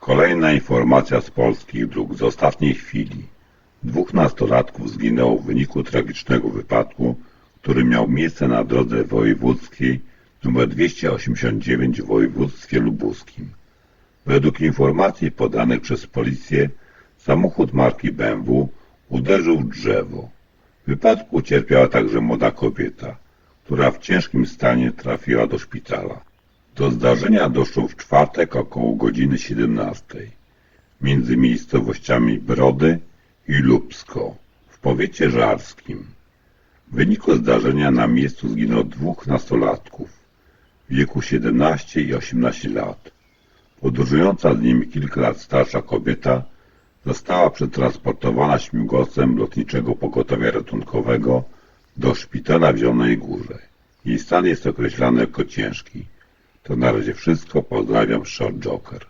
Kolejna informacja z polskich dróg z ostatniej chwili. Dwóch nastolatków zginęło w wyniku tragicznego wypadku, który miał miejsce na drodze wojewódzkiej nr 289 w województwie lubuskim. Według informacji podanych przez policję samochód marki BMW uderzył w drzewo. W wypadku ucierpiała także młoda kobieta, która w ciężkim stanie trafiła do szpitala. Do zdarzenia doszło w czwartek około godziny 17 między miejscowościami Brody i Lubsko w powiecie żarskim. W wyniku zdarzenia na miejscu zginęło dwóch nastolatków w wieku 17 i 18 lat. Podróżująca z nimi kilka lat starsza kobieta została przetransportowana śmigłowcem lotniczego pogotowia ratunkowego do szpitala w Zielonej Górze. Jej stan jest określany jako ciężki. To na razie wszystko. Pozdrawiam, Short Joker.